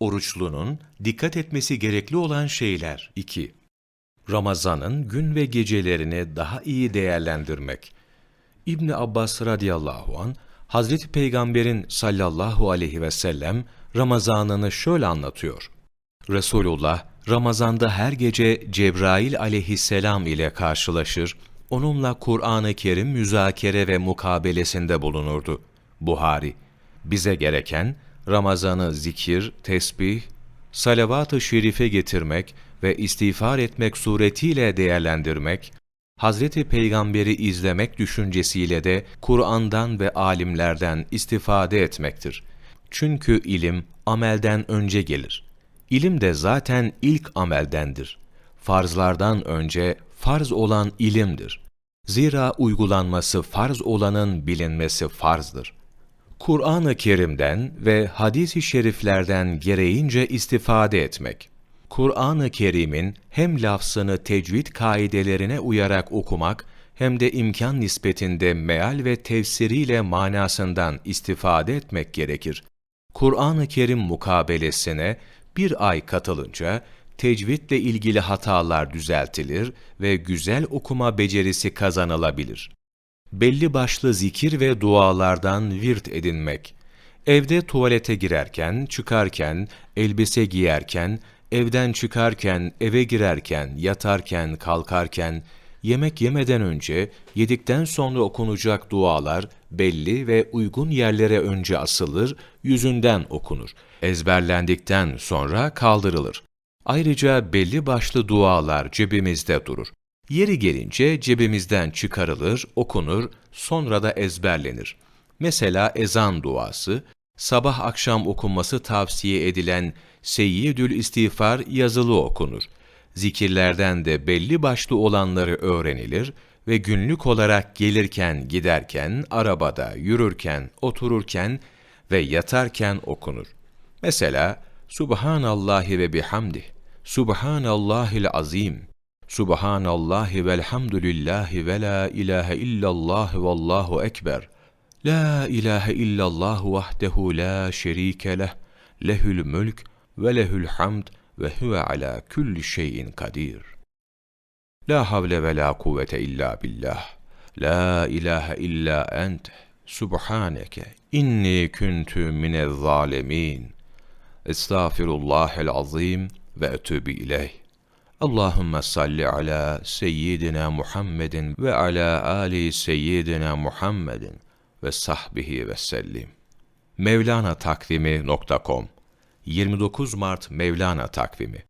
Oruçlunun dikkat etmesi gerekli olan şeyler 2. Ramazan'ın gün ve gecelerini daha iyi değerlendirmek. İbni Abbas radıyallahu an Hazreti Peygamber'in sallallahu aleyhi ve sellem Ramazan'ını şöyle anlatıyor. Resulullah Ramazan'da her gece Cebrail aleyhisselam ile karşılaşır, onunla Kur'an-ı Kerim müzakere ve mukabelesinde bulunurdu. Buhari, bize gereken Ramazan'ı zikir, tesbih, salavat-ı şerife getirmek ve istiğfar etmek suretiyle değerlendirmek, Hazreti Peygamber'i izlemek düşüncesiyle de Kur'an'dan ve alimlerden istifade etmektir. Çünkü ilim amelden önce gelir. İlim de zaten ilk ameldendir. Farzlardan önce farz olan ilimdir. Zira uygulanması farz olanın bilinmesi farzdır. Kur'an-ı Kerim'den ve hadis-i şeriflerden gereğince istifade etmek. Kur'an-ı Kerim'in hem lafzını tecvid kaidelerine uyarak okumak hem de imkan nispetinde meal ve tefsiriyle manasından istifade etmek gerekir. Kur'an-ı Kerim mukabelesine bir ay katılınca tecvidle ilgili hatalar düzeltilir ve güzel okuma becerisi kazanılabilir. Belli başlı zikir ve dualardan virt edinmek. Evde tuvalete girerken, çıkarken, elbise giyerken, evden çıkarken, eve girerken, yatarken, kalkarken, yemek yemeden önce, yedikten sonra okunacak dualar belli ve uygun yerlere önce asılır, yüzünden okunur. Ezberlendikten sonra kaldırılır. Ayrıca belli başlı dualar cebimizde durur. Yeri gelince cebimizden çıkarılır, okunur, sonra da ezberlenir. Mesela ezan duası, sabah akşam okunması tavsiye edilen Seyyidül İstiğfar yazılı okunur. Zikirlerden de belli başlı olanları öğrenilir ve günlük olarak gelirken, giderken, arabada, yürürken, otururken ve yatarken okunur. Mesela Subhanallahi ve bihamdih, Subhanallahil azim, Subhanallahi velhamdülillahi ve la ilahe illallah vallahu ekber. La ilahe illallah vahdehu la şerike leh, lehül mülk ve lehül hamd ve huve ala kulli şeyin kadir. La havle ve la kuvvete illa billah. La ilahe illa ent. Subhaneke inni kuntu minez zalimin. Estağfirullahel azim ve etûbü ileyh. Allahümme salli ala seyyidina Muhammedin ve ala ali seyyidina Muhammedin ve sahbihi ve sellim. Mevlana takvimi.com 29 Mart Mevlana takvimi